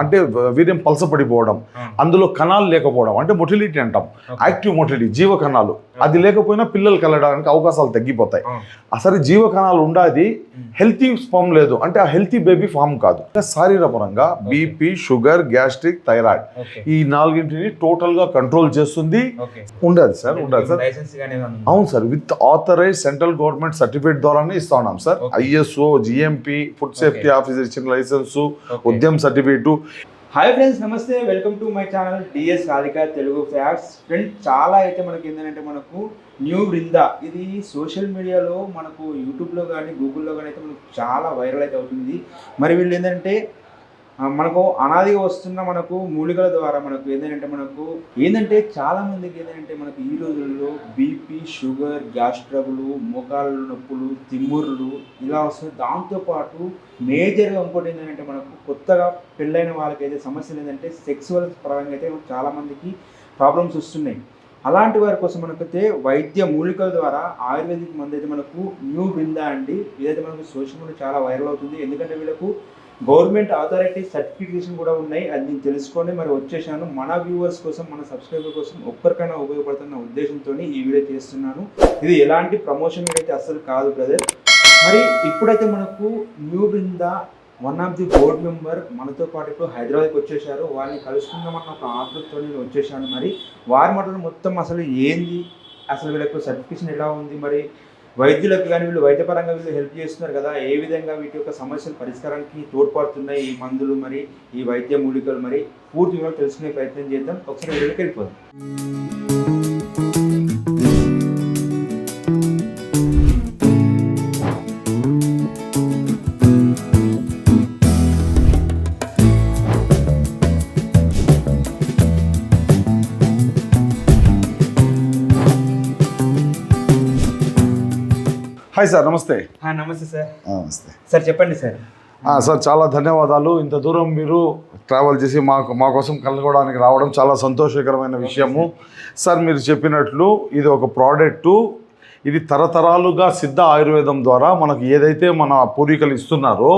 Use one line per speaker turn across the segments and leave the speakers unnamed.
అంటే వీర్యం పలసపడిపోవడం అందులో కణాలు లేకపోవడం అంటే మొటిలిటీ అంటాం. యాక్టివ్ మొటిలిటీ జీవ కణాలు అది లేకపోయినా పిల్లలు కలగడానికి అవకాశాలు తగ్గిపోతాయి. అసలు జీవ కణాలు ఉండాది హెల్తీ ఫామ్ లేదు. అంటే ఆ హెల్తీ బేబీ ఫామ్ కాదు. శారీరపరంగా బీపీ షుగర్ గ్యాస్ట్రిక్ థైరాయిడ్. ఈ నాలుగింటిని టోటల్గా కంట్రోల్ చేస్తుంది. ఉండాలి సార్ ఉండాలి సార్? అవును sir with authorize central government certificate ద్వారానే ఇస్తా ఉన్నాం sir. ISO GMP food safety officer ఇచ్చిన license. Udyam certificate
hi friends నమస్తే. Welcome to my channel DS Radhika Telugu facts friend చాలా అయితే మనకి ఏంటంటే మనకు న్యూ బృంద ఇది సోషల్ మీడియాలో మనకు యూట్యూబ్లో కానీ గూగుల్లో కానీ అయితే మనకు చాలా వైరల్ అయితే అవుతుంది. మరి వీళ్ళు ఏంటంటే మనకు అనాదిగా వస్తున్న మనకు మూలికల ద్వారా మనకు ఏంటంటే మనకు ఏంటంటే చాలా మందికి ఏంటంటే మనకు ఈ రోజుల్లో బీపీ షుగర్ గ్యాస్ ట్రబుల్ మోకాళ్ళ నొప్పులు తిమ్ముర్లు ఇలా వస్తుంది దాంతోపాటు మేజర్గా ఇంకోటి ఏంటంటే మనకు కొత్తగా పెళ్ళైన వాళ్ళకైతే సమస్యలు ఏంటంటే సెక్సువల్ పరంగా అయితే చాలా మందికి ప్రాబ్లమ్స్ వస్తున్నాయి. అలాంటి వారి కోసం మనకైతే వైద్య మూలికల ద్వారా ఆయుర్వేదిక్ మందు అయితే మనకు న్యూ బృందా అండి. ఇదైతే మనకు సోషల్ మీడియా చాలా వైరల్ అవుతుంది. ఎందుకంటే వీళ్ళకు గవర్నమెంట్ అథారిటీ సర్టిఫికేషన్ కూడా ఉన్నాయి. అది నేను తెలుసుకొని మరి వచ్చేసాను. మన వ్యూవర్స్ కోసం మన సబ్స్క్రైబర్ కోసం ఒక్కరికైనా ఉపయోగపడుతున్న ఉద్దేశంతో ఈ వీడియో చేస్తున్నాను ఇది ఎలాంటి ప్రమోషన్ అయితే అస్సలు కాదు బ్రదర్. మరి ఇప్పుడైతే మనకు new Brinda one of the board member మనతో పాటు ఇప్పుడు హైదరాబాద్కి వచ్చేసారు. వారిని కలుసుకుందామన్న ఒక ఆతృతతో నేను వచ్చేసాను. మరి వారి మాటలు మొత్తం అసలు ఏంది? అసలు వీళ్ళకు సర్టిఫికేషన్ ఎలా ఉంది మరి? వైద్యులకు కానీ వీళ్ళు వైద్యపరంగా వీళ్ళు హెల్ప్ చేస్తున్నారు కదా ఏ విధంగా వీటి యొక్క సమస్యల పరిష్కారానికి తోడ్పడుతున్నాయి? ఈ మందులు మరి ఈ వైద్య మూలికలు మరి? పూర్తి వివరాలు తెలుసుకునే ప్రయత్నం చేద్దాం. ఒకసారి వీళ్ళకి వెళ్ళిపోదాం.
హాయ్ సార్ నమస్తే.
నమస్తే సార్
నమస్తే.
సార్ చెప్పండి సార్
సార్ చాలా ధన్యవాదాలు. ఇంత దూరం మీరు ట్రావెల్ చేసి మాకు మా కోసం కలగడానికి రావడం చాలా సంతోషకరమైన విషయము. సార్ మీరు చెప్పినట్లు ఇది ఒక ప్రోడక్టు ఇది తరతరాలుగా సిద్ధ ఆయుర్వేదం ద్వారా మనకు ఏదైతే మన పూర్వీకులు ఇస్తున్నారో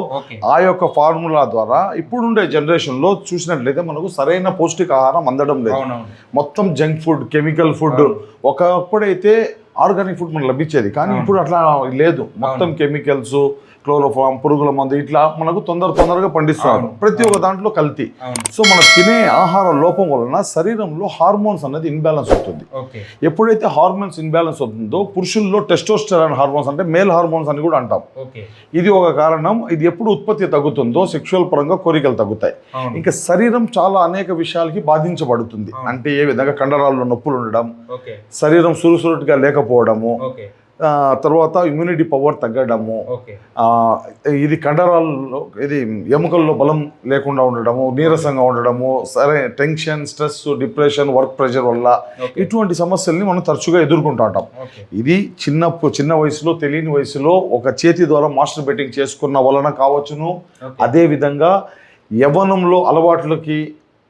ఆ యొక్క ఫార్ములా ద్వారా ఇప్పుడుండే జనరేషన్లో చూసినట్లయితే మనకు సరైన పౌష్టికాహారం అందడం లేదు. మొత్తం జంక్ ఫుడ్ కెమికల్ ఫుడ్ ఒకప్పుడైతే ఆర్గానిక్ ఫుడ్ మనకు లభించేది. కానీ. ఇప్పుడు అట్లా లేదు. మొత్తం కెమికల్స్ క్లోరోఫామ్ పురుగుల మందు ఇట్లా మనకు తొందర తొందరగా పండిస్తారు.
అవును.
ప్రతి ఒక్క దాంట్లో కల్తీ. సో మనం తినే ఆహార లోపం వలన శరీరంలో హార్మోన్స్ అనేది ఇన్బ్యాలెన్స్ అవుతుంది. ఎప్పుడైతే హార్మోన్స్ ఇన్బ్యాలెన్స్ అవుతుందో పురుషుల్లో టెస్టోస్టెరాన్ హార్మోన్స్ అంటే మేల్ హార్మోన్స్ అని కూడా అంటాం. ఇది ఒక కారణం. ఇది ఎప్పుడు ఉత్పత్తి తగ్గుతుందో సెక్షువల్ పరంగా కోరికలు తగ్గుతాయి. ఇంకా శరీరం చాలా అనేక విషయాలకి బాధించబడుతుంది. అంటే ఏ విధంగా కండరాల్లో నొప్పులు ఉండడం శరీరం సురుసురుటుగా లేకపోవడము తర్వాత ఇమ్యూనిటీ పవర్ తగ్గడము. ఇది కండరాల్లో ఇది ఎముకల్లో బలం లేకుండా ఉండడము నీరసంగా ఉండడము సరే tension stress depression work pressure వల్ల ఇటువంటి సమస్యల్ని మనం తరచుగా ఎదుర్కొంటూ ఉంటాం. ఇది చిన్న చిన్న వయసులో తెలియని వయసులో ఒక చేతి ద్వారా మాస్టర్ బెట్టింగ్ చేసుకున్న వలన కావచ్చును.
ఓకే.
అదే విధంగా యవ్వనంలో అలవాట్లకి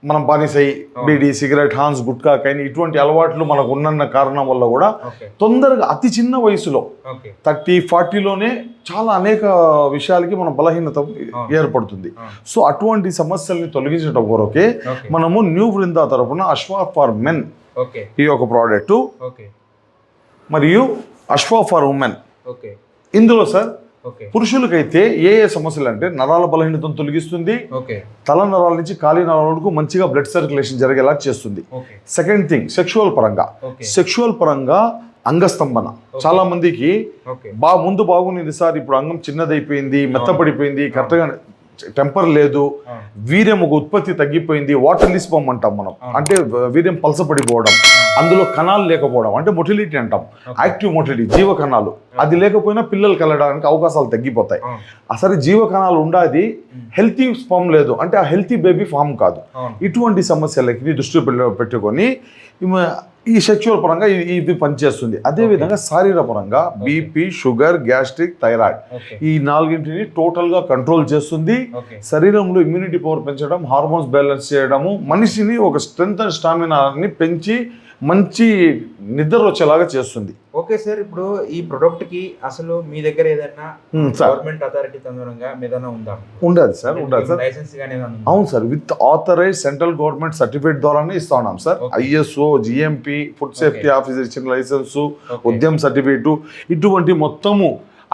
మనం బానిసై బీడీ సిగరెట్ హాన్స్ గుట్కా కైని ఇటువంటి అలవాట్లు మనకు ఉన్నన్న కారణం వల్ల కూడా తొందరగా అతి చిన్న వయసులో థర్టీ ఫార్టీలోనే చాలా అనేక విషయాలకి మన బలహీనత ఏర్పడుతుంది. సో అటువంటి సమస్యల్ని తొలగించడం కొరకే మనము న్యూ బృందా తరపున అశ్వా ఫర్ మెన్ ఈ ఒక ప్రోడక్టు
ఓకే.
మరియు అశ్వా ఫర్ ఉమెన్. ఇందులో సార్ పురుషులకైతే ఏ ఏ సమస్యలు అంటే నరాల బలహీనతను తొలగిస్తుంది. తల నరాల నుంచి ఖాళీ నరాల వరకు మంచిగా బ్లడ్ సర్క్యులేషన్ జరిగేలా చేస్తుంది. సెకండ్ థింగ్ సెక్షువల్ పరంగా. సెక్షువల్ పరంగా అంగస్తంభన. చాలా మందికి బా ముందు బాగుంది సార్ ఇప్పుడు అంగం చిన్నదైపోయింది మెత్తపడిపోయింది కరెక్ట్గా టెంపర్ లేదు. వీర్యం ఒక ఉత్పత్తి తగ్గిపోయింది వాటర్ లిస్పం అంటాం మనం. అంటే వీర్యం పలసపడిపోవడం అందులో కణాలు లేకపోవడం అంటే మొటిలిటీ అంటాం. యాక్టివ్ మొటిలిటీ జీవ కణాలు అది లేకపోయినా పిల్లలు కలగడానికి అవకాశాలు తగ్గిపోతాయి. అసలు జీవ కణాలు ఉండాది హెల్తీ ఫామ్ లేదు. అంటే ఆ హెల్తీ బేబీ ఫామ్ కాదు. ఇటువంటి సమస్యలకి దృష్టి పెట్టుకొని ఈ సెక్షువల్ పరంగా ఇది- పనిచేస్తుంది. అదేవిధంగా శారీరక పరంగా బీపీ షుగర్ గ్యాస్ట్రిక్ థైరాయిడ్. ఈ నాలుగింటిని టోటల్గా కంట్రోల్ చేస్తుంది. శరీరంలో ఇమ్యూనిటీ పవర్ పెంచడం హార్మోన్స్ బ్యాలెన్స్ చేయడము మనిషిని ఒక స్ట్రెంత్ అండ్ స్టామినాని పెంచి మంచి నిద్ర వచ్చేలాగా చేస్తుంది.
ఓకే సార్ ఇప్పుడు ఈ ప్రొడక్ట్కి అసలు మీ దగ్గర ఏదైనా గవర్నమెంట్ అథారిటీ తదనంగా ఏదైనా ఉందా?
ఉండదు సార్ ఉండదు సార్.
లైసెన్స్?
అవును sir with authorize central government certificate ద్వారానే ఇస్తా ఉన్నాం sir. ISO GMP food safety officer ఇచ్చిన లైసెన్సు. ఉద్యమ్ సర్టిఫికేటు ఇటువంటి మొత్తము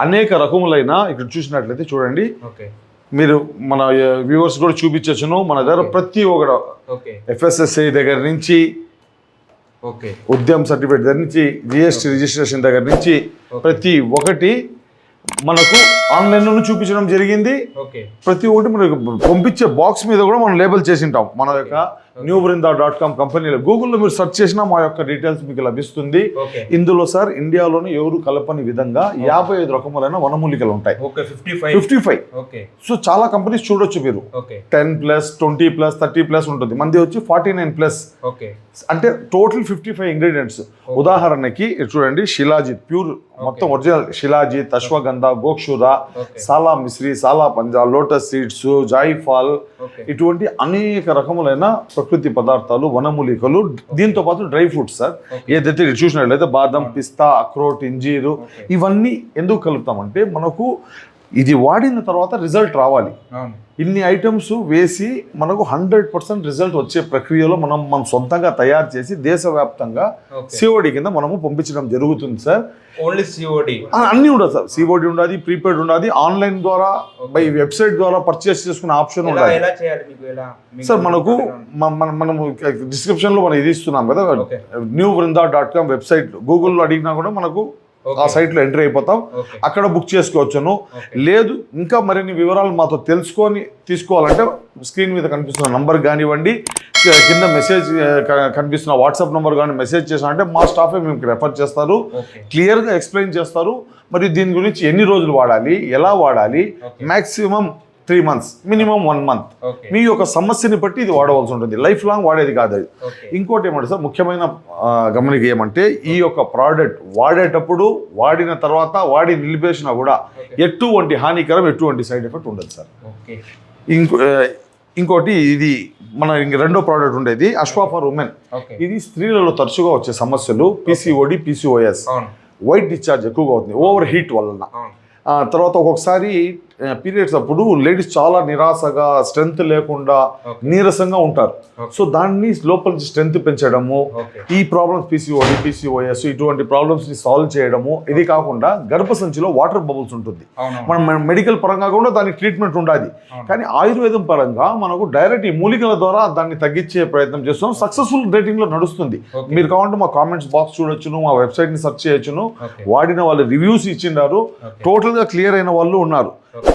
అనేక రకములైన ఇక్కడ చూసినట్లయితే చూడండి.
ఓకే.
మీరు మన వ్యూవర్స్ కూడా చూపించచ్చును. మన దగ్గర. ప్రతి ఒక్కటి
ఓకే.
ఎఫ్ఎస్ఎస్ఐ దగ్గర నుంచి ఉద్యమ్ సర్టిఫికేట్ దగ్గర నుంచి జిఎస్టీ రిజిస్ట్రేషన్ దగ్గర నుంచి. ప్రతి ఒక్కటి మనకు ఆన్లైన్లో చూపించడం జరిగింది. ప్రతి ఒక్కటి మనకు పంపించే బాక్స్ మీద కూడా మనం లేబుల్ చేసి ఉంటాం మన యొక్క న్యూ బృందా డాట్ కామ్ కంపెనీలో. గూగుల్లో మీరు సెర్చ్ చేసినా మా యొక్క డీటెయిల్స్ మీకు లభిస్తుంది. ఇందులో సార్ ఇండియాలోని ఎవరు కలపని విధంగా యాభై ఐదు రకములైన వనమూలికలు ఉంటాయి.
ఓకే ఫిఫ్టీ ఫైవ్
సో చాలా కంపెనీస్ చూడొచ్చు మీరు. Ten plus twenty plus thirty plus ఉంటుంది. మంది వచ్చి ఫార్టీ నైన్ ప్లస్
ఓకే.
అంటే టోటల్ ఫిఫ్టీ ఫైవ్ ఇంగ్రీడియంట్స్ ఉదాహరణకి చూడండి శిలాజిత్ ప్యూర్ మొత్తం ఒరిజినల్ శిలాజిత్ అశ్వగంధ గోక్షుర సాలా మిశ్రీ సాలా పంజా లోటస్ సీడ్స్ జాయిఫాల్ ఇటువంటి అనేక రకములైన ప్రకృతి పదార్థాలు వనమూలికలు దీంతో పాటు డ్రై ఫ్రూట్స్ సార్. ఏదైతే చూసినట్లయితే బాదం పిస్తా అక్రోట్ ఇంజీరు. ఇవన్నీ ఎందుకు కలుపుతామంటే మనకు ఇది వాడిన తర్వాత రిజల్ట్ రావాలి. ఇన్ని ఐటమ్స్ వేసి మనకు హండ్రెడ్ పర్సెంట్ రిజల్ట్ వచ్చే ప్రక్రియలో మనం మనం సొంతంగా తయారు చేసి దేశవ్యాప్తంగా సిఓడి కింద మనము పంపించడం జరుగుతుంది సార్.
ఓన్లీ సిఓడి
అన్నీ ఉండదు సార్. సిఓడి ఉండాలి ప్రీపెయిడ్ ఉండాలి ఆన్లైన్ ద్వారా బై వెబ్సైట్ ద్వారా పర్చేస్ చేసుకునే ఆప్షన్
మీకు
సార్ మనకు మనము డిస్క్రిప్షన్లో మనం ఇది ఇస్తున్నాం కదా new Brinda dot com website. గూగుల్లో అడిగినా కూడా మనకు ఆ
ఓకే
సైట్లో ఎంటర్ అయిపోతాం. అక్కడ బుక్ చేసుకోవచ్చును. లేదు ఇంకా మరిన్ని వివరాలు మాతో తెలుసుకొని తీసుకోవాలంటే స్క్రీన్ మీద కనిపిస్తున్న నంబర్ కానివ్వండి కింద మెసేజ్ కనిపిస్తున్న వాట్సాప్ నంబర్ కానీ మెసేజ్ చేసినా అంటే మా స్టాఫే మీకు రెఫర్ చేస్తారు. క్లియర్గా ఎక్స్ప్లెయిన్ చేస్తారు. మరియు దీని గురించి ఎన్ని రోజులు వాడాలి ఎలా వాడాలి
okay
maximum three months minimum one month మీ యొక్క సమస్యని బట్టి ఇది వాడవలసి ఉంటుంది. లైఫ్ లాంగ్ వాడేది కాదు అది. ఇంకోటి ఏమంటే సార్ ముఖ్యమైన గమనిక ఏమంటే ఈ యొక్క ప్రోడక్ట్ వాడేటప్పుడు వాడిన తర్వాత వాడి నిలిపేసినా కూడా ఎటువంటి హానికరం ఎటువంటి సైడ్ ఎఫెక్ట్ ఉండదు సార్. ఇంకో ఇంకోటి ఇది మన ఇంక రెండో ప్రోడక్ట్ ఉండేది అశ్వా ఫర్ ఉమెన్ ఇది స్త్రీలలో తరచుగా వచ్చే సమస్యలు పీసీఓడి పీసీఓఎస్ వైట్ డిశ్చార్జ్ ఎక్కువగా అవుతుంది ఓవర్ హీట్ వలన తర్వాత ఒక్కొక్కసారి పీరియడ్స్ అప్పుడు లేడీస్ చాలా నిరాశగా స్ట్రెంగ్త్ లేకుండా నీరసంగా ఉంటారు. సో దాన్ని లోపల నుంచి స్ట్రెంగ్త్ పెంచడము ఈ ప్రాబ్లమ్స్ పీసీఓడి పీసీఓఎస్ ఇటువంటి ప్రాబ్లమ్స్ని సాల్వ్ చేయడము ఇది కాకుండా గర్భసంచిలో వాటర్ బబుల్స్ ఉంటుంది. మనం మెడికల్ పరంగా కూడా దానికి ట్రీట్మెంట్ ఉండాలి. కానీ ఆయుర్వేదం పరంగా మనకు డైరెక్ట్ ఈ మూలికల ద్వారా దాన్ని తగ్గించే ప్రయత్నం చేస్తున్నాం. సక్సెస్ఫుల్ రేటింగ్లో నడుస్తుంది. మీరు కావాలంటే మా కామెంట్స్ బాక్స్ చూడొచ్చును మా వెబ్సైట్ని సెర్చ్ చేయొచ్చును. వాడిన వాళ్ళు రివ్యూస్
ఓకే
టోటల్గా క్లియర్ అయిన వాళ్ళు ఉన్నారు.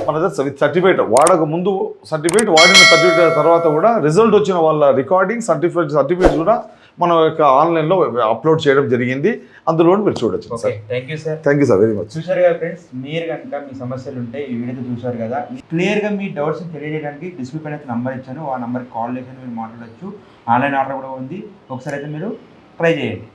మన దగ్గర విత్ సర్టిఫికేట్ వాడక ముందు సర్టిఫికేట్ వాడిన సర్టిఫికేట్ తర్వాత కూడా రిజల్ట్ వచ్చిన వాళ్ళ రికార్డింగ్ సర్టిఫికేట్ సర్టిఫికేట్స్ కూడా మన యొక్క ఆన్లైన్లో అప్లోడ్ చేయడం జరిగింది. అందులో మీరు చూడొచ్చు sir.
Thank you sir
thank you sir very much
చూశారు కదా ఫ్రెండ్స్ మీరు కనుక మీ సమస్యలు ఉంటే ఈ వీడియో చూశారు కదా. క్లియర్గా మీ డౌట్స్ తెలియజేయడానికి డిస్క్రిప్షన్ అయితే నంబర్ ఇచ్చాను. ఆ నెంబర్కి కాల్ చేసి మీరు మాట్లాడొచ్చు. ఆన్లైన్ ఆర్డర్ కూడా ఉంది. ఒకసారి అయితే మీరు ట్రై చేయండి.